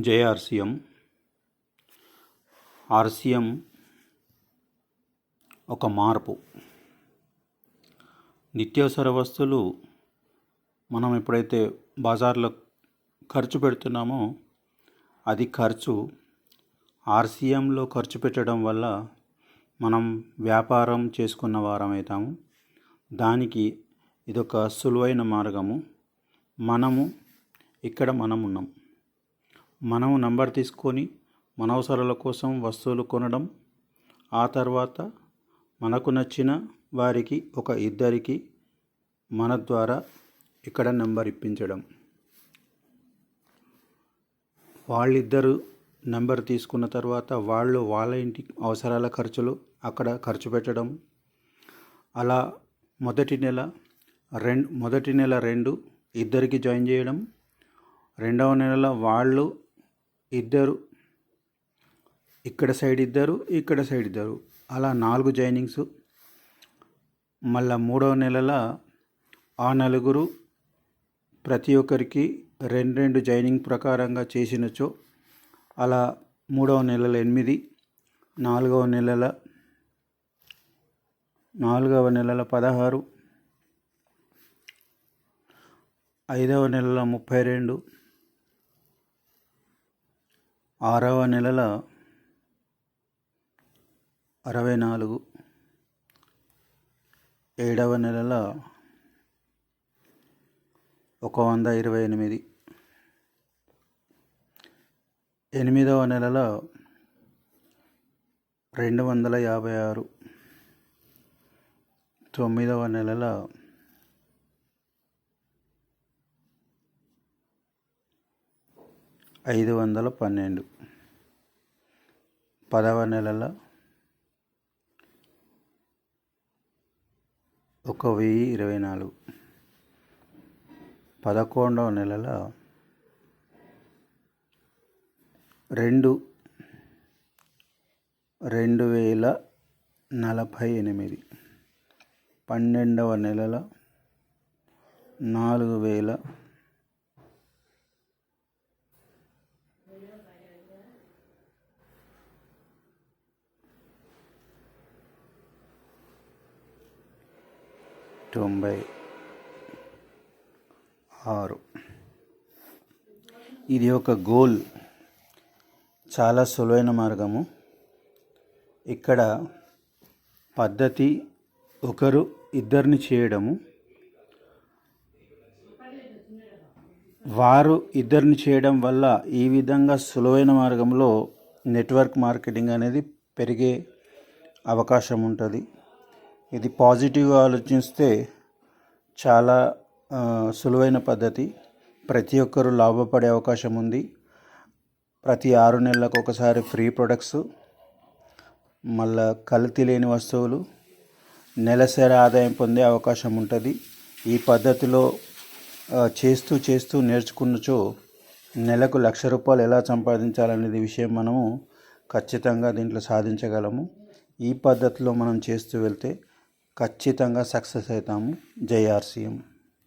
JRCM RCM ఒక మార్పు. నిత్యావసర వస్తువులు మనం ఎప్పుడైతే బజార్లో ఖర్చు పెడుతున్నామో అది ఖర్చు ఆర్సీఎంలో ఖర్చు పెట్టడం వల్ల మనం వ్యాపారం చేసుకున్న వారం అవుతాము. దానికి ఇదొక సులువైన మార్గము. మనము ఇక్కడ మనం ఉన్నాం. మనం నంబర్ తీసుకొని మన అవసరాల కోసం వస్తువులు కొనడం ఆ తర్వాత మనకు నచ్చిన వారికి ఒక ఇద్దరికి మన ద్వారా ఇక్కడ నెంబర్ ఇప్పించడం. వాళ్ళిద్దరు నెంబర్ తీసుకున్న తర్వాత వాళ్ళు వాళ్ళ ఇంటి అవసరాల ఖర్చులు అక్కడ ఖర్చు పెట్టడం. అలా మొదటి నెల రెండు మొదటి నెల రెండు ఇద్దరికి జాయిన్ చేయడం. రెండవ నెలలో వాళ్ళు ఇద్దరు ఇక్కడ సైడ్ ఇద్దరు ఇక్కడ సైడ్ ఇద్దరు. అలా నాలుగు జాయినింగ్స్. మళ్ళా మూడవ నెలల ఆ నలుగురు ప్రతి ఒక్కరికి రెండు రెండు జాయినింగ్ ప్రకారంగా చేసినచో అలా మూడవ నెలల ఎనిమిది నాలుగవ నెలల నాలుగవ నెలల పదహారు ఐదవ నెలల ముప్పై రెండు ఆరవ నెలల అరవై నాలుగు ఏడవ నెలల ఒక వంద ఇరవై ఎనిమిది ఎనిమిదవ నెలల రెండు వందల యాభై ఆరు తొమ్మిదవ నెలల ఐదు వందల పన్నెండు. పదవ నెలల ఒక వెయ్యి ఇరవై నాలుగు. పదకొండవ నెలల రెండు రెండు వేల నలభై ఎనిమిది. పన్నెండవ నెలల నాలుగు వేల తొంభై ఆరు. ఇది ఒక గోల్. చాలా సులువైన మార్గము. ఇక్కడ పద్ధతి ఒకరు ఇద్దరిని చేయడము. వారు ఇద్దరిని చేయడం వల్ల ఈ విధంగా సులువైన మార్గంలో నెట్వర్క్ మార్కెటింగ్ అనేది పెరిగే అవకాశం ఉంటుంది. ఇది పాజిటివ్గా ఆలోచిస్తే చాలా సులువైన పద్ధతి. ప్రతి ఒక్కరూ లాభపడే అవకాశం ఉంది. ప్రతి ఆరు నెలలకు ఒకసారి ఫ్రీ ప్రొడక్ట్స్ మళ్ళా కల్తీ లేని వస్తువులు నెలసరి ఆదాయం పొందే అవకాశం ఉంటుంది. ఈ పద్ధతిలో చేస్తూ చేస్తూ నేర్చుకున్నచో నెలకు లక్ష రూపాయలు ఎలా సంపాదించాలనేది విషయం మనము ఖచ్చితంగా దీంట్లో సాధించగలము. ఈ పద్ధతిలో మనం చేస్తూ వెళ్తే ఖచ్చితంగా సక్సెస్ అవుతాము. జై ఆర్సీఎం.